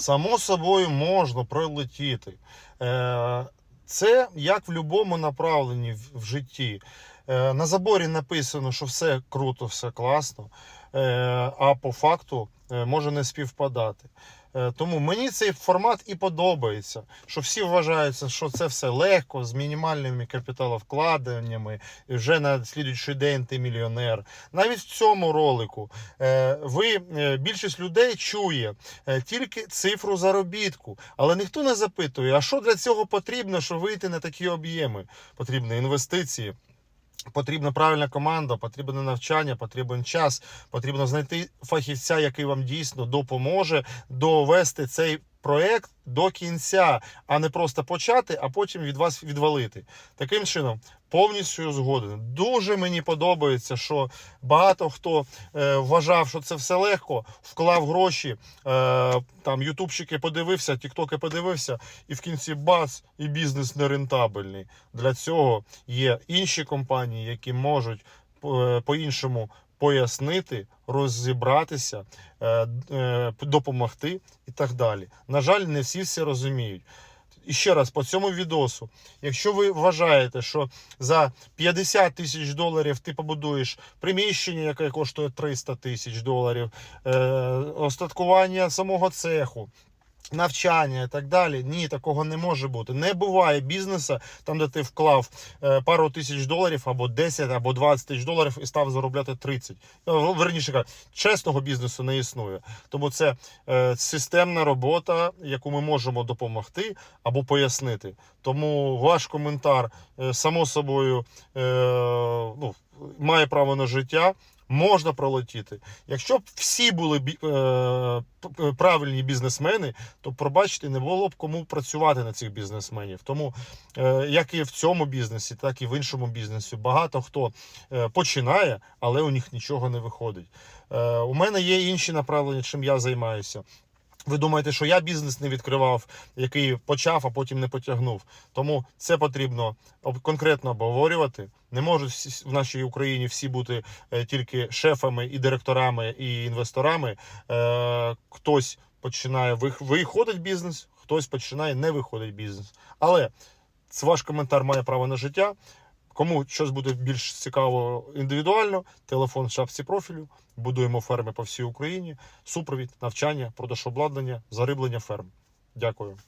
Само собою можна пролетіти. Е, Це як в будь-якому направленні в- житті. Е, На заборі написано, що все круто, все класно, е, а по факту може не співпадати. Е, Тому мені цей формат і подобається, що всі вважаються, що це все легко, з мінімальними капіталовкладеннями, вже на слідуючий день ти мільйонер. Навіть в цьому ролику е, ви е, більшість людей чує тільки цифру заробітку, але ніхто не запитує, а що для цього потрібно, щоб вийти на такі об'єми? Потрібні інвестиції. Потрібна правильна команда, потрібне навчання, потрібен час, потрібно знайти фахівця, який вам дійсно допоможе довести цей проект до кінця, а не просто почати, а потім від вас відвалити. Таким чином, повністю згоден. Дуже мені подобається, що багато хто е, вважав, що це все легко, вклав гроші, е, там ютубчики подивився, тіктоки подивився, і в кінці бац, і бізнес нерентабельний. Для цього є інші компанії, які можуть е, по-іншому пояснити, розібратися, е, е, допомогти і так далі. На жаль, не всі все розуміють. І ще раз по цьому відосу, якщо ви вважаєте, що за 50 тисяч доларів ти побудуєш приміщення, яке коштує 300 тисяч доларів, е, остаткування самого цеху, навчання і так далі. Ні, такого не може бути. Не буває бізнесу, там, де ти вклав е, пару тисяч доларів, або 10, або 20 тисяч доларів і став заробляти 30. Е, Верніше кажучи, чесного бізнесу не існує. Тому це е, системна робота, яку ми можемо допомогти або пояснити. Тому ваш коментар, само собою, ну, має право на життя. Можна пролетіти. Якщо б всі були бі- е, правильні бізнесмени, то пробачте, не було б кому працювати на цих бізнесменів. Тому е, як і в цьому бізнесі, так і в іншому бізнесі, багато хто е, починає, але у них нічого не виходить. Е, у мене є інші направлення, чим я займаюся. Ви думаєте, що я бізнес не відкривав, який почав, а потім не потягнув. Тому це потрібно конкретно обговорювати. Не можуть в нашій Україні всі бути е, тільки шефами і директорами і інвесторами. Е, хтось починає вих- виходить бізнес, хтось починає не виходить бізнес. Але це ваш коментар має право на життя. Кому щось буде більш цікаво індивідуально, телефон в шапці профілю. Будуємо ферми по всій Україні. Супровід, навчання, продаж обладнання, зариблення ферм. Дякую.